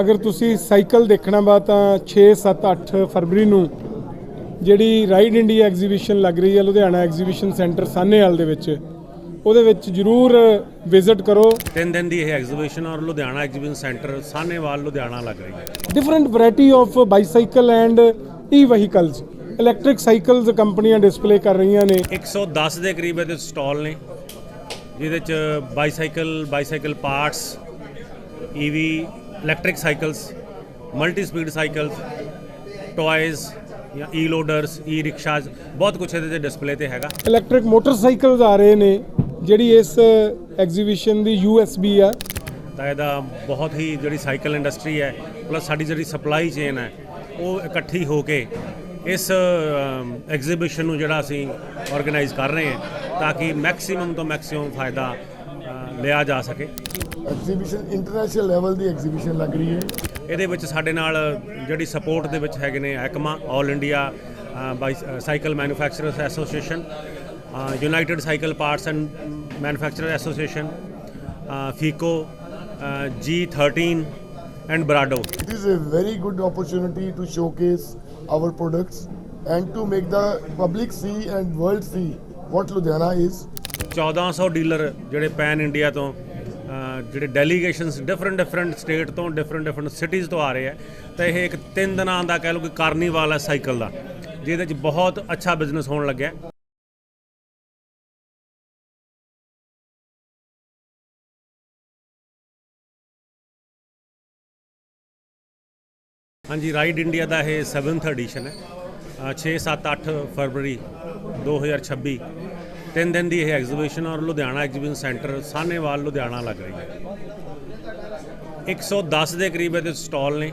ਅਗਰ ਤੁਸੀਂ ਸਾਈਕਲ ਦੇਖਣਾ ਵਾ ਤਾਂ 6 7 8 ਫਰਵਰੀ ਨੂੰ ਜਿਹੜੀ ਰਾਈਡ ਇੰਡੀਆ ਐਗਜ਼ੀਬਿਸ਼ਨ ਲੱਗ ਰਹੀ ਹੈ ਲੁਧਿਆਣਾ ਐਗਜ਼ੀਬਿਸ਼ਨ ਸੈਂਟਰ ਸਾਹਨੇਵਾਲ ਦੇ ਵਿੱਚ ਉਹਦੇ ਵਿੱਚ ਜਰੂਰ ਵਿਜ਼ਿਟ ਕਰੋ। ਤਿੰਨ ਦਿਨ ਦੀ ਇਹ ਐਗਜ਼ੀਬਿਸ਼ਨ ਔਰ ਲੁਧਿਆਣਾ ਐਗਜ਼ੀਬਿਸ਼ਨ ਸੈਂਟਰ ਸਾਹਨੇਵਾਲ ਲੁਧਿਆਣਾ ਲੱਗ ਰਹੀ ਹੈ। Different variety of bicycle and e vehicles electric cycles ਕੰਪਨੀਆਂ ਡਿਸਪਲੇ ਕਰ ਰਹੀਆਂ ਨੇ। 110 ਦੇ ਕਰੀਬ ਇਹਦੇ ਸਟਾਲ ਨੇ ਜਿਹਦੇ ਚ bicycle bicycle parts EV electric cycles multi speed cycles toys ਜਾਂ ਈ ਲੋਡਰਸ ਈ ਰਿਕਸ਼ਾਜ਼ ਬਹੁਤ ਕੁਝ ਇਹਦੇ ਤੇ ਡਿਸਪਲੇ ਤੇ ਹੈਗਾ ਇਲੈਕਟ੍ਰਿਕ ਮੋਟਰਸਾਈਕਲਸ ਆ ਰਹੇ ਨੇ ਜਿਹੜੀ ਇਸ ਐਗਜ਼ੀਬਿਸ਼ਨ ਦੀ ਯੂਐਸਬੀ ਆ ਤਾਂ ਇਹਦਾ ਬਹੁਤ ਹੀ ਜਿਹੜੀ ਸਾਈਕਲ ਇੰਡਸਟਰੀ ਹੈ ਪਲੱਸ ਸਾਡੀ ਜਿਹੜੀ ਸਪਲਾਈ ਚੇਨ ਹੈ ਉਹ ਇਕੱਠੀ ਹੋ ਕੇ ਇਸ ਐਗਜ਼ੀਬਿਸ਼ਨ ਨੂੰ ਜਿਹੜਾ ਅਸੀਂ ਆਰਗੇਨਾਈਜ਼ ਕਰ ਰਹੇ ਹਾਂ ਤਾਂ ਕਿ ਮੈਕਸਿਮਮ ਤੋਂ ਮੈਕਸਿਮਮ ਫਾਇਦਾ ਲਿਆ ਜਾ ਸਕੇ ਐਗਜ਼ੀਬਿਸ਼ਨ ਇੰਟਰਨੈਸ਼ਨਲ ਲੈਵਲ ਦੀ ਐਗਜ਼ੀਬਿਸ਼ਨ ਲੱਗ ਰਹੀ ਹੈ ਇਹਦੇ ਵਿੱਚ ਸਾਡੇ ਨਾਲ ਜਿਹੜੀ ਸਪੋਰਟ ਦੇ ਵਿੱਚ ਹੈਗੇ ਨੇ ਐਕਮਾ 올 India cycle manufacturers association united cycle parts and manufacturer association FICO G13 and ਬਰਾਡੋ It is a very good opportunity to showcase our products and to make the public see and world see what Ludhiana is. 1400 dealer ਜਿਹੜੇ pan India ਤੋਂ ਜਿਹੜੇ delegations different different state ਤੋਂ different different cities ਤੋਂ ਆ ਰਹੇ ਆ ਤਾਂ ਇਹ ਇੱਕ ਤਿੰਨ ਦਿਨਾਂ ਦਾ ਕਹਿ ਲਓ ਕਿ ਕਾਰਨੀਵਾਲ ਹੈ ਸਾਈਕਲ ਦਾ ਜਿਹਦੇ ਚ ਬਹੁਤ ਅੱਛਾ ਬਿਜ਼ਨਸ ਹੋਣ ਲੱਗਿਆ। ਹਾਂਜੀ ਰਾਈਡ ਇੰਡੀਆ ਦਾ ਇਹ 7th ਐਡੀਸ਼ਨ ਹੈ। ਅ, 6 7 8 ਫਰਵਰੀ 2026 ਤਿੰਨ ਦਿਨ ਦੀ ਇਹ ਐਗਜ਼ੀਬਿਸ਼ਨ ਔਰ ਲੁਧਿਆਣਾ ਐਗਜ਼ੀਬਿਸ਼ਨ ਸੈਂਟਰ ਸਾਹਨੇਵਾਲ, ਲੁਧਿਆਣਾ ਲੱਗ ਰਹੀ ਹੈ। 110 ਦੇ ਕਰੀਬ ਇਹਦੇ ਸਟਾਲ ਨੇ,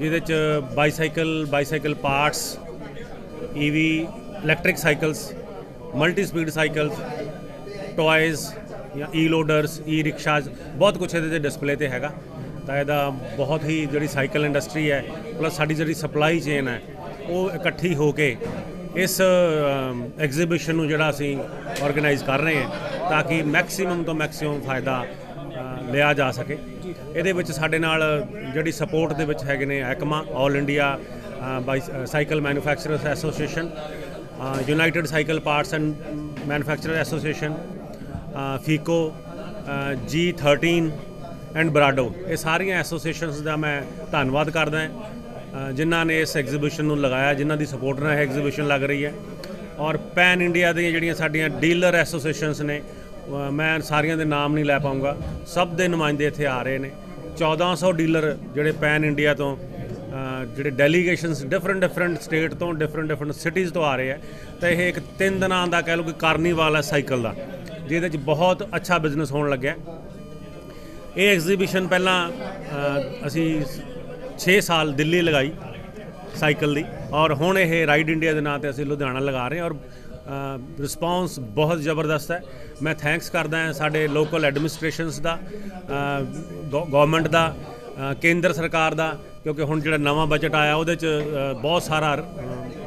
ਜਿਹਦੇ ਚ bicycle bicycle parts EV electric cycles multi speed cycles toys ਜਾਂ ਈ ਲੋਡਰਸ ਈ ਰਿਕਸ਼ਾਜ਼ ਬਹੁਤ ਕੁਝ ਇਹਦੇ ਤੇ ਡਿਸਪਲੇ ਤੇ ਹੈਗਾ। ਤਾਂ ਇਹਦਾ ਬਹੁਤ ਹੀ ਜਿਹੜੀ ਸਾਈਕਲ ਇੰਡਸਟਰੀ ਹੈ ਪਲੱਸ ਸਾਡੀ ਜਿਹੜੀ ਸਪਲਾਈ ਚੇਨ ਹੈ, ਉਹ ਇਕੱਠੀ ਹੋ ਕੇ ਇਸ ਐਗਜ਼ੀਬਿਸ਼ਨ ਨੂੰ ਜਿਹੜਾ ਅਸੀਂ ਆਰਗੇਨਾਈਜ਼ ਕਰ ਰਹੇ ਹਾਂ ਤਾਂ ਕਿ ਮੈਕਸਿਮਮ ਤੋਂ ਮੈਕਸਿਮਮ ਫਾਇਦਾ ਲਿਆ ਜਾ ਸਕੇ। ਇਹਦੇ ਵਿੱਚ ਸਾਡੇ ਨਾਲ ਜਿਹੜੀ ਸਪੋਰਟ ਦੇ ਵਿੱਚ ਹੈਗੇ ਨੇ ਐਕਮਾ 올 India cycle manufacturers association united cycle parts and manufacturer association FICO G13 and ਬਰਾਡੋ ਇਹ ਸਾਰੀਆਂ ਐਸੋਸੀਏਸ਼ਨਸ ਦਾ ਮੈਂ ਧੰਨਵਾਦ ਕਰਦਾ ਹਾਂ। ਜਿਨ੍ਹਾਂ ਨੇ ਇਸ ਐਗਜ਼ੀਬਿਸ਼ਨ ਨੂੰ ਲਗਾਇਆ, ਜਿਨ੍ਹਾਂ ਦੀ ਸਪੋਰਟ ਨਾਲ ਇਹ ਐਗਜ਼ੀਬਿਸ਼ਨ ਲੱਗ ਰਹੀ ਹੈ। ਔਰ ਪੈਨ ਇੰਡੀਆ ਦੀਆਂ ਜਿਹੜੀਆਂ ਸਾਡੀਆਂ ਡੀਲਰ ਐਸੋਸੀਏਸ਼ਨਸ ਨੇ ਮੈਂ ਸਾਰੀਆਂ ਦੇ ਨਾਮ ਨਹੀਂ ਲੈ ਪਾਉਂਗਾ। ਸਭ ਦੇ ਨੁਮਾਇੰਦੇ ਇੱਥੇ ਆ ਰਹੇ ਨੇ। 1400 ਡੀਲਰ ਜਿਹੜੇ ਪੈਨ ਇੰਡੀਆ ਤੋਂ ਜਿਹੜੇ ਡੈਲੀਗੇਸ਼ਨਸ ਡਿਫਰੈਂਟ ਡਿਫਰੈਂਟ ਸਟੇਟ ਤੋਂ ਡਿਫਰੈਂਟ ਡਿਫਰੈਂਟ ਸਿਟੀਜ਼ ਤੋਂ ਆ ਰਹੇ ਆ ਤਾਂ ਇਹ ਇੱਕ ਤਿੰਨ ਦਿਨਾਂ ਦਾ ਕਹਿ ਲਓ ਕਿ ਕਾਰਨੀਵਾਲ ਹੈ ਸਾਈਕਲ ਦਾ, ਜਿਹਦੇ ਚ ਬਹੁਤ ਅੱਛਾ ਬਿਜ਼ਨਸ ਹੋਣ ਲੱਗਿਆ। ਇਹ ਐਗਜ਼ੀਬਿਸ਼ਨ ਪਹਿਲਾਂ ਅਸੀਂ 6 ਸਾਲ ਦਿੱਲੀ ਲਗਾਈ ਸਾਈਕਲ ਦੀ ਔਰ ਹੁਣ ਇਹ ਰਾਈਡ ਇੰਡੀਆ ਦੇ ਨਾਂ ਤੇ ਅਸੀਂ ਲੁਧਿਆਣਾ ਲਗਾ ਰਹੇ ਹਾਂ ਔਰ ਰਿਸਪੌਂਸ ਬਹੁਤ ਜ਼ਬਰਦਸਤ ਹੈ। ਮੈਂ ਥੈਂਕਸ ਕਰਦਾ ਹਾਂ ਸਾਡੇ ਲੋਕਲ ਐਡਮਿਨਿਸਟ੍ਰੇਸ਼ਨਸ ਦਾ ਗਵਰਨਮੈਂਟ ਦਾ ਕੇਂਦਰ ਸਰਕਾਰ ਦਾ, ਕਿਉਂਕਿ ਹੁਣ ਜਿਹੜਾ ਨਵਾਂ ਬਜਟ ਆਇਆ ਉਹਦੇ ਚ ਬਹੁਤ ਸਾਰਾ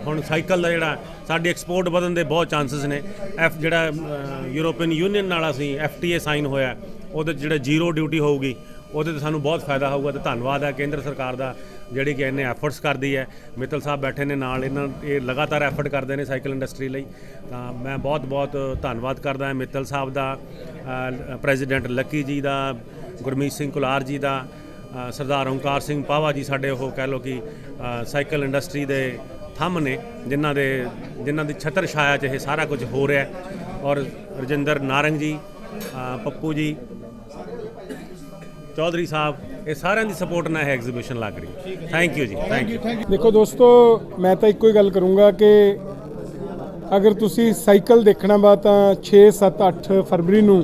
ਹੁਣ ਸਾਈਕਲ ਦਾ ਜਿਹੜਾ ਸਾਡੀ ਐਕਸਪੋਰਟ ਵਧਣ ਦੇ ਬਹੁਤ ਚਾਂਸਸ ਨੇ। ਐਫ ਜਿਹੜਾ ਯੂਰੋਪੀਅਨ ਯੂਨੀਅਨ ਨਾਲ ਅਸੀਂ ਐਫਟੀਏ ਸਾਈਨ ਹੋਇਆ, ਉਹਦੇ 'ਚ ਜਿਹੜਾ ਜ਼ੀਰੋ ਡਿਊਟੀ ਹੋਊਗੀ ਉਹਦੇ ਤੇ ਸਾਨੂੰ ਬਹੁਤ ਫਾਇਦਾ ਹੋਊਗਾ ਤੇ ਧੰਨਵਾਦ ਹੈ ਕੇਂਦਰ ਸਰਕਾਰ ਦਾ, ਜਿਹੜੀ ਕਿ ਇਹਨੇ ਐਫਰਟਸ ਕਰਦੀ ਹੈ। ਮਿੱਤਲ ਸਾਹਿਬ ਬੈਠੇ ਨੇ ਨਾਲ, ਇਹਨਾਂ ਇਹ ਲਗਾਤਾਰ ਐਫਰਟ ਕਰਦੇ ਨੇ ਸਾਈਕਲ ਇੰਡਸਟਰੀ ਲਈ। ਤਾਂ ਮੈਂ ਬਹੁਤ ਬਹੁਤ ਧੰਨਵਾਦ ਕਰਦਾ ਹਾਂ ਮਿੱਤਲ ਸਾਹਿਬ ਦਾ ਪ੍ਰੈਜ਼ੀਡੈਂਟ ਲੱਕੀ ਜੀ ਦਾ, ਗੁਰਮੀਤ ਸਿੰਘ ਕੁਲਾਰ ਜੀ ਦਾ ਸਰਦਾਰ ਓਂਕਾਰ ਸਿੰਘ ਪਾਵਾ ਜੀ ਸਾਡੇ ਉਹ ਕਹਿ ਲਓ ਕਿ ਸਾਈਕਲ ਇੰਡਸਟਰੀ ਦੇ ਥੰਮ ਨੇ, ਜਿਨ੍ਹਾਂ ਦੇ, ਜਿਨ੍ਹਾਂ ਦੀ ਛਤਰ ਛਾਇਆ 'ਚ ਇਹ ਸਾਰਾ ਕੁਝ ਹੋ ਰਿਹਾ ਔਰ ਰਜਿੰਦਰ ਨਾਰੰਗ ਜੀ ਪੱਪੂ ਜੀ ਚੌਧਰੀ ਸਾਹਿਬ, ਇਹ ਸਾਰਿਆਂ ਦੀ ਸਪੋਰਟ ਨਾਲ ਇਹ ਐਗਜ਼ੀਬਿਸ਼ਨ ਲੱਗ ਰਹੀ thank you ji thank you ਦੇਖੋ ਦੋਸਤੋ, ਮੈਂ ਤਾਂ ਇੱਕੋ ਹੀ ਗੱਲ ਕਰੂੰਗਾ ਕਿ ਅਗਰ ਤੁਸੀਂ ਸਾਈਕਲ ਦੇਖਣਾ ਵਾ ਤਾਂ 6 7 8 ਫਰਵਰੀ ਨੂੰ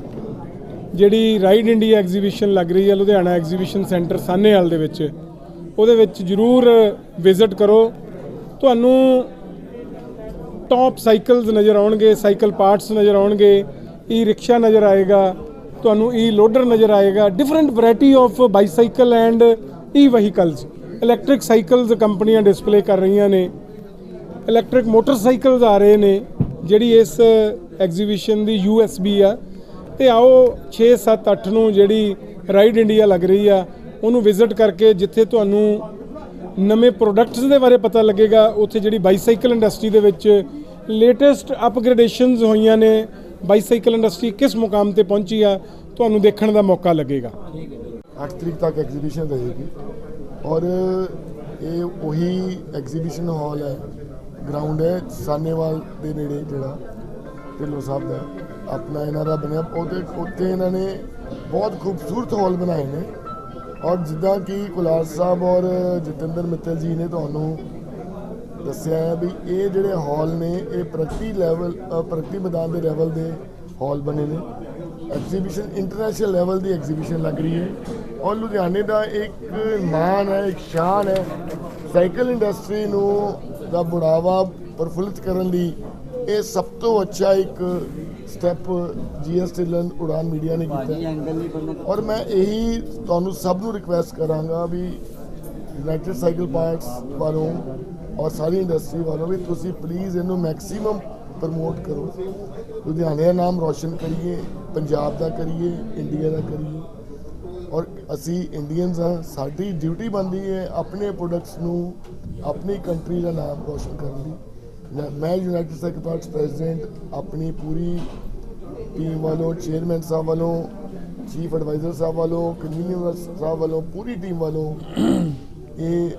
ਜਿਹੜੀ ਰਾਈਡ ਇੰਡੀਆ ਐਗਜ਼ੀਬਿਸ਼ਨ ਲੱਗ ਰਹੀ ਹੈ, ਲੁਧਿਆਣਾ ਐਗਜ਼ੀਬਿਸ਼ਨ ਸੈਂਟਰ ਸਾਨੇਵਾਲ ਦੇ ਵਿੱਚ, ਉਹਦੇ ਵਿੱਚ ਜਰੂਰ ਵਿਜ਼ਿਟ ਕਰੋ। ਤੁਹਾਨੂੰ ਟੌਪ ਸਾਈਕਲਸ ਨਜ਼ਰ ਆਉਣਗੇ, ਸਾਈਕਲ ਪਾਰਟਸ ਨਜ਼ਰ ਆਉਣਗੇ ਈ ਰਿਕਸ਼ਾ ਨਜ਼ਰ ਆਏਗਾ ਤੁਹਾਨੂੰ ਈ ਲੋਡਰ ਨਜ਼ਰ ਆਏਗਾ। Different variety of bicycle and e vehicles electric cycles ਕੰਪਨੀਆਂ ਡਿਸਪਲੇ ਕਰ ਰਹੀਆਂ ਨੇ। ਇਲੈਕਟ੍ਰਿਕ ਮੋਟਰਸਾਈਕਲਸ ਆ ਰਹੇ ਨੇ, ਜਿਹੜੀ ਇਸ ਐਗਜ਼ੀਬਿਸ਼ਨ ਦੀ ਯੂਐਸਬੀ ਆ। ਤੇ ਆਓ 6 7 8 ਨੂੰ ਜਿਹੜੀ ਰਾਈਡ ਇੰਡੀਆ ਲੱਗ ਰਹੀ ਆ, ਉਹਨੂੰ ਵਿਜ਼ਿਟ ਕਰਕੇ ਜਿੱਥੇ ਤੁਹਾਨੂੰ ਨਵੇਂ ਪ੍ਰੋਡਕਟਸ ਦੇ ਬਾਰੇ ਪਤਾ ਲੱਗੇਗਾ, ਉੱਥੇ ਜਿਹੜੀ ਬਾਈਸਾਈਕਲ ਇੰਡਸਟਰੀ ਦੇ ਵਿੱਚ ਲੇਟੈਸਟ ਅਪਗ੍ਰੇਡੇਸ਼ਨਸ ਹੋਈਆਂ ਨੇ। ਬਾਈਸਾਈਕਲ ਇੰਡਸਟਰੀ ਕਿਸ ਮੁਕਾਮ ਤੇ ਪਹੁੰਚੀ ਆ, ਤੁਹਾਨੂੰ ਦੇਖਣ ਦਾ ਮੌਕਾ ਲੱਗੇਗਾ। 8 ਤਰੀਕ ਤੱਕ ਐਗਜ਼ੀਬਿਸ਼ਨ ਰਹੇਗੀ। ਔਰ ਇਹ ਉਹੀ ਐਗਜ਼ੀਬਿਸ਼ਨ ਹਾਲ ਹੈ, ਗਰਾਊਂਡ ਹੈ, ਸਾਨੇਵਾਲ ਦੇ ਨੇੜੇ ਜਿਹੜਾ, ਢਿੱਲੋਂ ਸਾਹਿਬ ਦਾ, ਆਪਣਾ ਇਹਨਾਂ ਦਾ ਬਣਿਆ। ਉਹਦੇ ਉੱਤੇ ਇਹਨਾਂ ਨੇ ਬਹੁਤ ਖੂਬਸੂਰਤ ਹਾਲ ਬਣਾਏ ਨੇ। ਔਰ ਜਿੱਦਾਂ ਕਿ ਕੁਲਾਰ ਸਾਹਿਬ ਔਰ ਜਤਿੰਦਰ ਮਿੱਤਲ ਜੀ ਨੇ ਤੁਹਾਨੂੰ ਦੱਸਿਆ ਹੈ ਵੀ ਇਹ ਜਿਹੜੇ ਹਾਲ ਨੇ ਇਹ ਪ੍ਰਗਤੀ ਲੈਵਲ ਅ, ਪ੍ਰਗਤੀ ਮੈਦਾਨ ਦੇ ਲੈਵਲ ਦੇ ਹਾਲ ਬਣੇ ਨੇ। ਐਗਜ਼ੀਬਿਸ਼ਨ ਇੰਟਰਨੈਸ਼ਨਲ ਲੈਵਲ ਦੀ ਐਗਜ਼ੀਬਿਸ਼ਨ ਲੱਗ ਰਹੀ ਹੈ। ਔਰ ਲੁਧਿਆਣੇ ਦਾ ਇੱਕ ਮਾਣ ਹੈ ਇੱਕ ਸ਼ਾਨ ਹੈ ਸਾਈਕਲ ਇੰਡਸਟਰੀ ਨੂੰ ਦਾ ਬੁੜਾਵਾ ਪ੍ਰਫੁੱਲਿਤ ਕਰਨ ਲਈ ਇਹ ਸਭ ਤੋਂ ਅੱਛਾ ਇੱਕ step GS Dhillon Udaan media ਨੇ ਕੀਤਾ ਔਰ ਮੈਂ ਇਹੀ ਤੁਹਾਨੂੰ ਸਭ ਨੂੰ ਰਿਕਵੈਸਟ ਕਰਾਂਗਾ ਵੀ ਯੂਨਾਈਟਿਡ ਸਾਈਕਲ ਪਾਰਟਸ ਵੱਲੋਂ ਔਰ ਸਾਰੀ ਇੰਡਸਟਰੀ ਵੱਲੋਂ ਵੀ ਤੁਸੀਂ ਪਲੀਜ਼ ਇਹਨੂੰ ਮੈਕਸਿਮਮ ਪ੍ਰਮੋਟ ਕਰੋ। ਲੁਧਿਆਣੇ ਦਾ ਨਾਮ ਰੋਸ਼ਨ ਕਰੀਏ, ਪੰਜਾਬ ਦਾ ਕਰੀਏ ਇੰਡੀਆ ਦਾ ਕਰੀਏ। ਔਰ ਅਸੀਂ ਇੰਡੀਅਨਸ ਹਾਂ, ਸਾਡੀ ਡਿਊਟੀ ਬਣਦੀ ਹੈ ਆਪਣੇ ਪ੍ਰੋਡਕਟਸ ਨੂੰ, ਆਪਣੀ ਕੰਟਰੀ ਦਾ ਨਾਮ ਰੋਸ਼ਨ ਕਰਨ ਦੀ। ਮੈਂ- ਮੈਂ ਯੂਨਾਈਟਿਡ ਸਾਈਕਲ ਪਾਰਟਸ ਪ੍ਰੈਜ਼ੀਡੈਂਟ ਆਪਣੀ ਪੂਰੀ ਟੀਮ ਵੱਲੋਂ ਚੇਅਰਮੈਨ ਸਾਹਿਬ ਵੱਲੋਂ ਚੀਫ ਐਡਵਾਈਜ਼ਰ ਸਾਹਿਬ ਵੱਲੋਂ ਕਨਵੀਨਰ ਸਾਹਿਬ ਵੱਲੋਂ, ਪੂਰੀ ਟੀਮ ਵੱਲੋਂ ਇਹ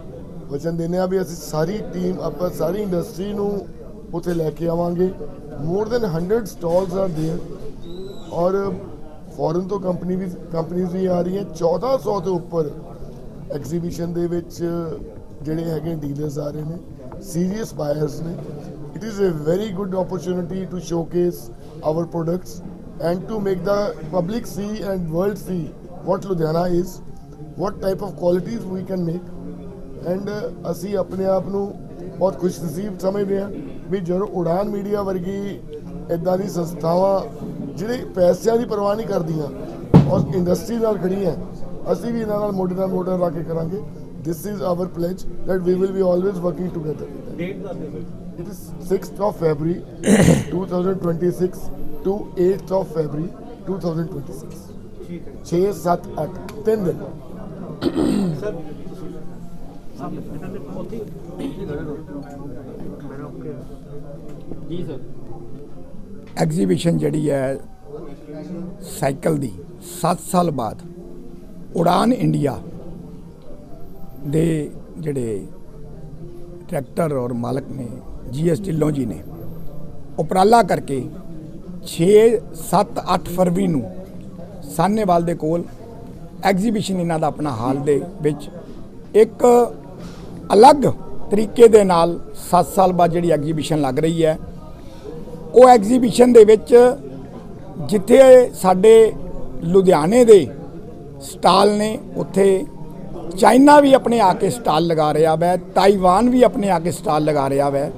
ਵਚਨ ਦਿੰਦੇ ਆ ਵੀ ਅਸੀਂ ਸਾਰੀ ਟੀਮ ਆਪਾਂ ਸਾਰੀ ਇੰਡਸਟਰੀ ਨੂੰ ਉੱਥੇ ਲੈ ਕੇ ਆਵਾਂਗੇ। More than 100 stalls are there ਔਰ ਫੋਰਨ ਤੋਂ ਕੰਪਨੀ ਵੀ ਕੰਪਨੀਆਂ ਵੀ ਆ ਰਹੀਆਂ। 1400 ਤੋਂ ਉੱਪਰ ਐਗਜ਼ੀਬਿਸ਼ਨ ਦੇ ਵਿੱਚ ਜਿਹੜੇ ਹੈਗੇ ਡੀਲਰਸ ਆ ਰਹੇ ਨੇ ਸੀਰੀਅਸ ਬਾਇਰਸ ਨੇ। It is a very good opportunity to showcase our products and to make the public see and world see what Ludhiana is what type of qualities we can make and ਅਸੀਂ ਆਪਣੇ ਆਪ ਨੂੰ ਬਹੁਤ ਖੁਸ਼ਨਸੀਬ ਸਮਝਦੇ ਹਾਂ ਵੀ ਜਦੋਂ ਉਡਾਨ media ਵਰਗੀ ਇਦਾਂ ਦੀ ਸੰਸਥਾਵਾਂ ਜਿਹੜੇ ਪੈਸਿਆਂ ਦੀ ਪਰਵਾਹ ਨਹੀਂ ਕਰਦੀਆਂ ਔਰ ਇੰਡਸਟਰੀ ਨਾਲ ਖੜੀਆਂ ਅਸੀਂ ਵੀ ਇਹਨਾਂ ਨਾਲ ਮੋਢੇ ਨਾਲ ਮੋਢਾ ਲਾ ਕੇ ਕਰਾਂਗੇ। This is our pledge that we will be always working together date ਦੱਸ ਦਿਓ it is 6th of February 2026 to 8th of February 2026 6 7 8 ਤਿੰਨ ਦਿਨ। ਐਗਜ਼ੀਬਿਸ਼ਨ ਜਿਹੜੀ ਹੈ ਸਾਈਕਲ ਦੀ 7 ਸਾਲ ਬਾਅਦ ਉਡਾਨ ਇੰਡੀਆ ਦੇ ਜਿਹੜੇ ਟਰੈਕਟਰ ਔਰ ਮਾਲਕ ਨੇ ਜੀਐਸ ਢਿੱਲੋਂ ਜੀ ਨੇ, ਉਪਰਾਲਾ ਕਰਕੇ 6 7 8 ਫਰਵਰੀ ਨੂੰ ਸਾਨੇਵਾਲ ਦੇ ਕੋਲ ਐਗਜ਼ੀਬਿਸ਼ਨ ਇਹਨਾਂ ਦਾ ਆਪਣਾ ਹਾਲ ਦੇ ਵਿੱਚ ਇੱਕ ਅਲੱਗ ਤਰੀਕੇ ਦੇ ਨਾਲ 7 ਸਾਲ ਬਾਅਦ ਜਿਹੜੀ ਐਗਜ਼ੀਬਿਸ਼ਨ ਲੱਗ ਰਹੀ ਹੈ। ਉਹ ਐਗਜ਼ੀਬਿਸ਼ਨ ਦੇ ਵਿੱਚ ਜਿੱਥੇ ਸਾਡੇ ਲੁਧਿਆਣੇ ਦੇ ਸਟਾਲ ਨੇ, ਉੱਥੇ ਚਾਈਨਾ ਵੀ ਆਪਣੇ ਆ ਕੇ ਸਟਾਲ ਲਗਾ ਰਿਹਾ ਵੈ, ਤਾਈਵਾਨ ਵੀ ਆਪਣੇ ਆ ਕੇ ਸਟਾਲ ਲਗਾ ਰਿਹਾ ਵੈ।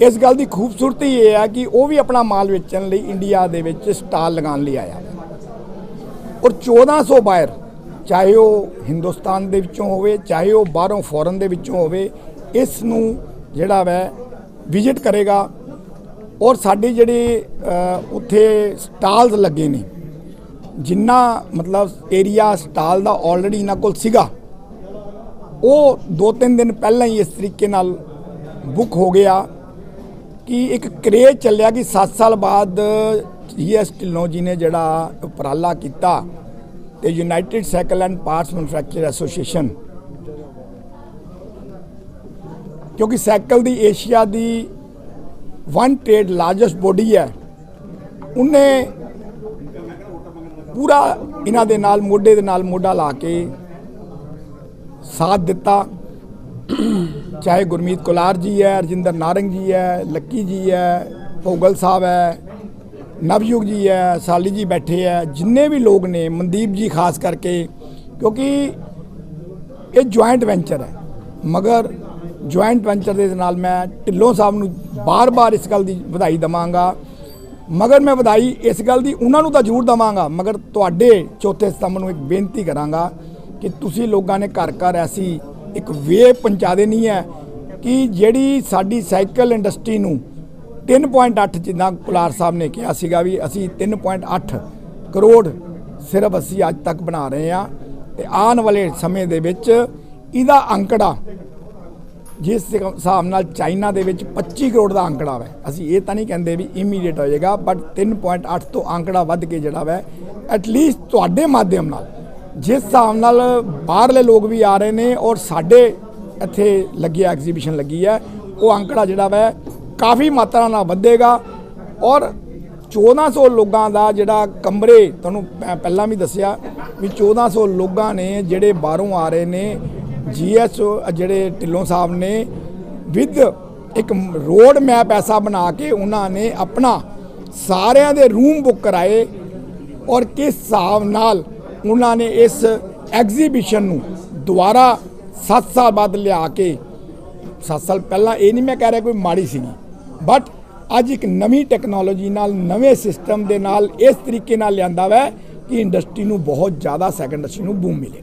ਇਸ ਗੱਲ ਦੀ ਖੂਬਸੂਰਤੀ ਇਹ ਹੈ ਕਿ ਉਹ ਵੀ ਆਪਣਾ ਮਾਲ ਵੇਚਣ ਲਈ ਇੰਡੀਆ ਦੇ ਵਿੱਚ ਸਟਾਲ ਲਗਾਉਣ ਲਈ ਆਇਆ ਹੈ ਔਰ 1400 ਬਾਇਰ ਚਾਹੇ ਉਹ ਹਿੰਦੁਸਤਾਨ ਦੇ ਵਿੱਚੋਂ ਹੋਵੇ, ਚਾਹੇ ਉਹ ਬਾਹਰੋਂ ਫੋਰਨ ਦੇ ਵਿੱਚੋਂ ਹੋਵੇ, ਇਸ ਨੂੰ ਜਿਹੜਾ ਵੈ ਵਿਜ਼ਿਟ ਕਰੇਗਾ। ਔਰ ਸਾਡੀ ਜਿਹੜੀ ਉੱਥੇ ਸਟਾਲਸ ਲੱਗੇ ਨੇ। ਜਿੰਨਾ ਮਤਲਬ ਏਰੀਆ ਸਟਾਲ ਦਾ ਆਲਰੇਡੀ ਇਹਨਾਂ ਕੋਲ ਸੀਗਾ, ਉਹ ਦੋ ਤਿੰਨ ਦਿਨ ਪਹਿਲਾਂ ਹੀ ਇਸ ਤਰੀਕੇ ਨਾਲ ਬੁੱਕ ਹੋ ਗਿਆ ਕਿ ਇੱਕ ਕਰੇਜ ਚੱਲਿਆ ਕਿ 7 ਸਾਲ ਬਾਅਦ ਜੀਐਸ ਢਿੱਲੋਂ ਜੀ ਨੇ ਜਿਹੜਾ ਉਪਰਾਲਾ ਕੀਤਾ। ਤੇ united cycle and parts manufacture association ਕਿਉਂਕਿ ਸਾਈਕਲ ਦੀ ਏਸ਼ੀਆ ਦੀ ਵਨ ਟ੍ਰੇਡ ਲਾਰਜੈਸਟ ਬੋਡੀ ਹੈ ਉਹਨੇ ਪੂਰਾ ਇਹਨਾਂ ਦੇ ਨਾਲ ਮੋਢੇ ਦੇ ਨਾਲ ਮੋਢਾ ਲਾ ਕੇ ਸਾਥ ਦਿੱਤਾ ਚਾਹੇ ਗੁਰਮੀਤ ਕੁਲਾਰ ਜੀ ਹੈ ਰਜਿੰਦਰ ਨਾਰੰਗ ਜੀ ਹੈ ਲੱਕੀ ਜੀ ਹੈ ਭੋਗਲ ਸਾਹਿਬ ਹੈ ਨਵਯੁਗ ਜੀ ਹੈ, ਸਾਲੀ ਜੀ ਬੈਠੇ ਹੈ, ਜਿੰਨੇ ਵੀ ਲੋਕ ਨੇ, ਮਨਦੀਪ ਜੀ ਖਾਸ ਕਰਕੇ, ਕਿਉਂਕਿ ਇਹ ਜੁਆਇੰਟ ਵੈਂਚਰ ਹੈ। ਮਗਰ ਜੁਆਇੰਟ ਵੈਂਚਰ ਦੇ ਨਾਲ ਮੈਂ ਢਿੱਲੋਂ ਸਾਹਿਬ ਨੂੰ ਬਾਰ-ਬਾਰ ਇਸ ਗੱਲ ਦੀ ਵਧਾਈ ਦਵਾਂਗਾ। ਮਗਰ ਮੈਂ ਵਧਾਈ ਇਸ ਗੱਲ ਦੀ ਉਹਨਾਂ ਨੂੰ ਤਾਂ ਜ਼ਰੂਰ ਦਵਾਂਗਾ। ਮਗਰ ਤੁਹਾਡੇ ਚੌਥੇ ਸਤੰਭ ਨੂੰ ਇੱਕ ਬੇਨਤੀ ਕਰਾਂਗਾ ਕਿ ਤੁਸੀਂ ਲੋਕਾਂ ਨੇ ਘਰ ਘਰ ਐਸੀ ਇੱਕ ਵੇਵ ਪਹੁੰਚਾ ਦੇਣੀ ਹੈ ਕਿ ਜਿਹੜੀ ਸਾਡੀ ਸਾਈਕਲ ਇੰਡਸਟਰੀ ਨੂੰ 3.8 ਜਿੱਦਾਂ ਕੁਲਾਰ ਸਾਹਿਬ ਨੇ ਕਿਹਾ ਸੀਗਾ ਵੀ ਅਸੀਂ 3.8 ਕਰੋੜ ਸਿਰਫ ਅਸੀਂ ਅੱਜ ਤੱਕ ਬਣਾ ਰਹੇ ਹਾਂ ਤੇ ਆਉਣ ਵਾਲੇ ਸਮੇਂ ਦੇ ਵਿੱਚ ਇਹਦਾ ਅੰਕੜਾ ਜਿਸ ਹਿਸਾਬ ਨਾਲ ਚਾਈਨਾ ਦੇ ਵਿੱਚ 25 ਕਰੋੜ ਦਾ ਅੰਕੜਾ ਹੈ ਅਸੀਂ ਇਹ ਤਾਂ ਨਹੀਂ ਕਹਿੰਦੇ ਵੀ ਇਮੀਡੀਏਟ ਹੋ ਜਾਏਗਾ ਬਟ 3.8 ਤੋਂ ਅੰਕੜਾ ਵੱਧ ਕੇ ਜਿਹੜਾ ਵੈ ਐਟਲੀਸਟ ਤੁਹਾਡੇ ਮਾਧਿਅਮ ਨਾਲ। ਜਿਸ ਹਿਸਾਬ ਨਾਲ ਬਾਹਰਲੇ ਲੋਕ ਵੀ ਆ ਰਹੇ ਨੇ ਔਰ ਸਾਡੇ ਇੱਥੇ ਲੱਗਿਆ ਐਗਜ਼ੀਬਿਸ਼ਨ ਲੱਗੀ ਹੈ, ਉਹ ਅੰਕੜਾ ਜਿਹੜਾ ਵੈ ਕਾਫੀ ਮਾਤਰਾ ਨਾਲ ਵਧੇਗਾ ਔਰ 1400 ਲੋਕਾਂ ਦਾ ਜਿਹੜਾ ਕਮਰੇ, ਤੁਹਾਨੂੰ ਮੈਂ ਪਹਿਲਾਂ ਵੀ ਦੱਸਿਆ ਵੀ 1400 ਲੋਕਾਂ ਨੇ ਜਿਹੜੇ ਬਾਹਰੋਂ ਆ ਰਹੇ ਨੇ ਜੀਐਸ ਜਿਹੜੇ ਢਿੱਲੋਂ ਸਾਹਿਬ ਨੇ, ਵਿਦ ਇੱਕ ਰੋਡ ਮੈਪ ਐਸਾ ਬਣਾ ਕੇ ਉਹਨਾਂ ਨੇ ਆਪਣਾ ਸਾਰਿਆਂ ਦੇ ਰੂਮ ਬੁੱਕ ਕਰਾਏ ਔਰ ਕਿਸ ਹਿਸਾਬ ਨਾਲ ਉਹਨਾਂ ਨੇ ਇਸ ਐਗਜ਼ੀਬਿਸ਼ਨ ਨੂੰ ਦੁਬਾਰਾ 7 ਸਾਲ ਬਾਅਦ ਲਿਆ ਕੇ 7 ਸਾਲ ਪਹਿਲਾਂ ਇਹ ਨਹੀਂ ਮੈਂ ਕਹਿ ਰਿਹਾ ਕੋਈ ਮਾੜੀ ਸੀਗੀ। ਬਟ ਅੱਜ ਇੱਕ ਨਵੀਂ ਟੈਕਨੋਲੋਜੀ ਨਾਲ, ਨਵੇਂ ਸਿਸਟਮ ਦੇ ਨਾਲ ਇਸ ਤਰੀਕੇ ਨਾਲ ਲਿਆਂਦਾ ਵੈ ਕਿ ਇੰਡਸਟਰੀ ਨੂੰ ਬਹੁਤ ਜ਼ਿਆਦਾ ਸੈਕੰਡ ਇੰਡਸਟਰੀ ਨੂੰ ਬੂਮ ਮਿਲੇਗਾ।